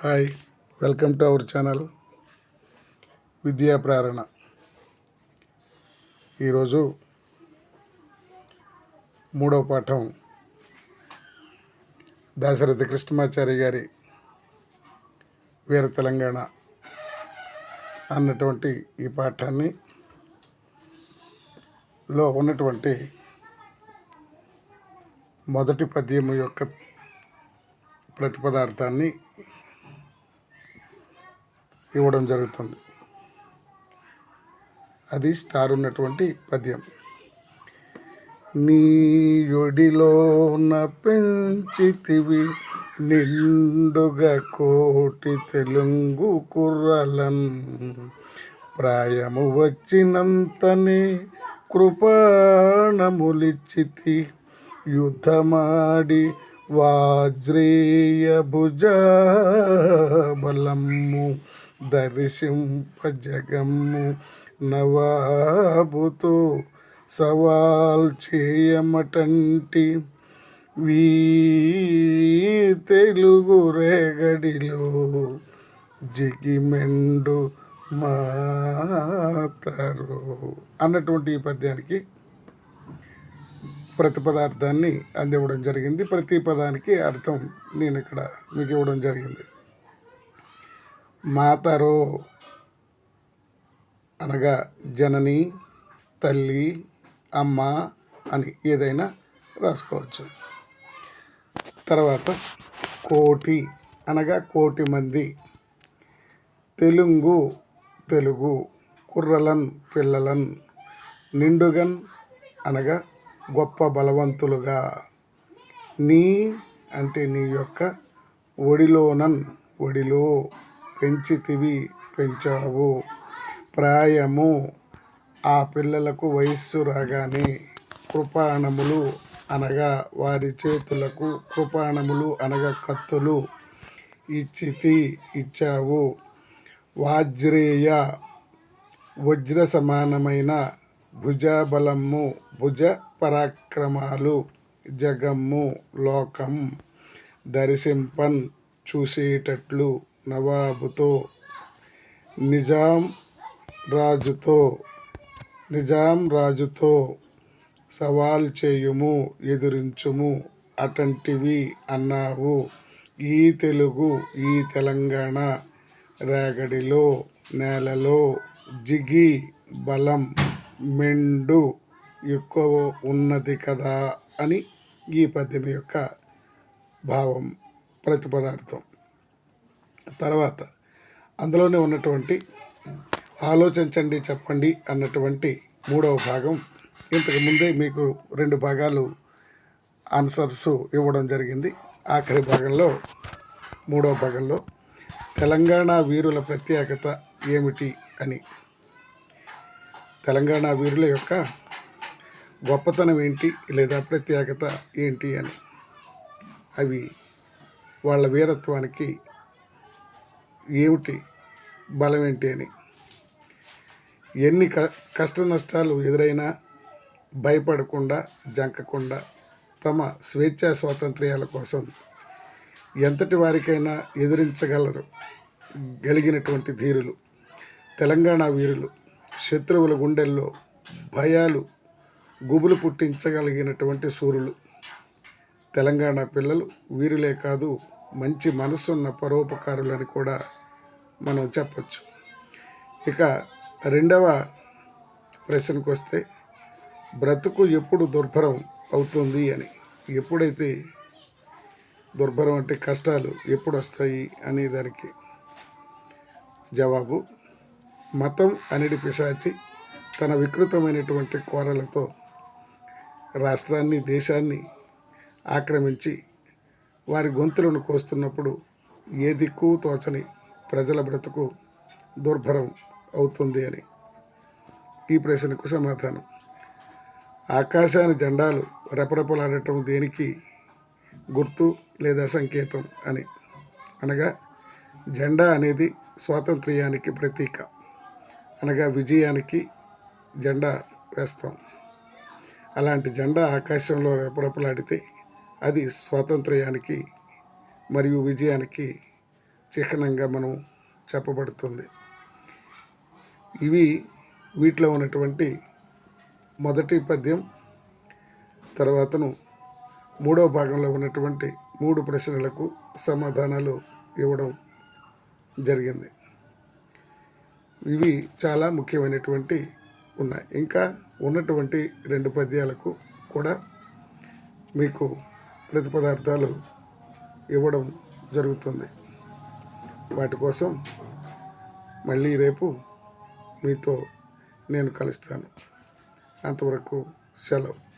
Hi welcome to our channel Vidya Prerana. ఈరోజు మూడవ పాఠం దాశరథి కృష్ణమాచారి గారి వీర తెలంగాణ అన్నటువంటి ఈ పాఠాన్ని లో ఉన్నటువంటి మొదటి పద్యము యొక్క ప్రతిపదార్థాన్ని ఇవ్వడం జరుగుతుంది. అది స్టార్ ఉన్నటువంటి పద్యం. నీ నీయుడిలోన పెంచితివి నిండుగా కోటి తెలుగు కుర్రలన్ ప్రాయము వచ్చినంతనే కృపాణములిచితి యుద్ధమాడి వాజ్రేయ భుజ బలము దర్శింపజగము నవాబుతో సవాల్ చేయమటంటి వీ తెలుగు రేగడిలో జిగిమెండు మాతరు అన్నటువంటి ఈ పద్యానికి ప్రతి పదార్థాన్ని అందివ్వడం జరిగింది. ప్రతి పదానికి అర్థం నేను ఇక్కడ మీకు ఇవ్వడం జరిగింది. మాతరో అనగా జనని తల్లి అమ్మ అని ఏదైనా రాసుకోవచ్చు. తర్వాత కోటి అనగా కోటి మంది. తెలుగు తెలుగు కుర్రలన్ పిల్లలన్ నిండుగన్ అనగా గొప్ప బలవంతులుగా. నీ అంటే నీ యొక్క ఒడిలోనన్ ఒడిలో. పెంచితివి పెంచావు. ప్రాయము ఆ పిల్లలకు వయస్సు రాగానే కృపాణములు అనగా వారి చేతులకు కృపాణములు అనగా కత్తులు ఇచ్చితి ఇచ్చావు. వాజ్రేయ వజ్ర సమానమైన భుజబలము భుజ పరాక్రమాలు జగమ్ము లోకం దర్శింపన్ చూసేటట్లు నవాబుతో నిజాం రాజుతో నిజాం రాజుతో సవాల్ చేయుము ఎదురించుము అటంటివి అన్నావు. ఈ తెలుగు ఈ తెలంగాణ రేగడిలో నేలలో జిగి బలం మెండు ఎక్కువ ఉన్నది కదా అని ఈ పద్యం యొక్క భావం ప్రతిపదార్థం. తర్వాత అందులోనే ఉన్నటువంటి ఆలోచించండి చెప్పండి అన్నటువంటి మూడవ భాగం. ఇంతకు ముందే మీకు రెండు భాగాలు ఆన్సర్స్ ఇవ్వడం జరిగింది. ఆఖరి భాగంలో మూడవ భాగంలో తెలంగాణ వీరుల ప్రత్యేకత ఏమిటి అని. తెలంగాణ వీరుల యొక్క గొప్పతనం ఏంటి లేదా ప్రత్యేకత ఏంటి అని. అవి వాళ్ళ వీరత్వానికి ఏమిటి బలం ఏంటి అని. ఎన్ని క కష్ట నష్టాలు ఎదురైనా భయపడకుండా జంకకుండా తమ స్వేచ్ఛా స్వాతంత్ర్యాల కోసం ఎంతటి వారికైనా ఎదిరించగలరు గలిగినటువంటి ధీరులు తెలంగాణ వీరులు శత్రువుల గుండెల్లో భయాలు గుబులు పుట్టించగలిగినటువంటి సూర్యులు తెలంగాణ పిల్లలు వీరులే కాదు మంచి మనసున్న పరోపకారులని కూడా మనం చెప్పచ్చు. ఇక రెండవ ప్రశ్నకు వస్తే బ్రతుకు ఎప్పుడు దుర్భరం అవుతుంది అని. ఎప్పుడైతే దుర్భరం అంటే కష్టాలు ఎప్పుడు వస్తాయి అనే దానికి జవాబు మతం అనేది పిశాచి తన వికృతమైనటువంటి కోరలతో రాష్ట్రాన్ని దేశాన్ని ఆక్రమించి వారి గొంతులను కోస్తున్నప్పుడు ఏ దిక్కు తోచని ప్రజల బ్రతుకు దుర్భరం అవుతుంది అని ఈ ప్రశ్నకు సమాధానం. ఆకాశాన్ని జెండాలు రెపరెపలాడటం దేనికి గుర్తు లేదా సంకేతం అని? అనగా జెండా అనేది స్వాతంత్ర్యానికి ప్రతీక. అనగా విజయానికి జెండా వేస్తాం. అలాంటి జెండా ఆకాశంలో రెపరెపలాడితే అది స్వాతంత్ర్యానికి మరియు విజయానికి చిహ్నంగా మనం చెప్పబడుతుంది. ఇవి వీటిలో ఉన్నటువంటి మొదటి పద్యం తర్వాతను మూడవ భాగంలో ఉన్నటువంటి మూడు ప్రశ్నలకు సమాధానాలు ఇవ్వడం జరిగింది. ఇవి చాలా ముఖ్యమైనటువంటి ఉన్నాయి. ఇంకా ఉన్నటువంటి రెండు పద్యాలకు కూడా మీకు ప్రతిపదార్థాలు ఇవ్వడం జరుగుతుంది. వాటి కోసం మళ్ళీ రేపు మీతో నేను కలుస్తాను. అంతవరకు సెలవు.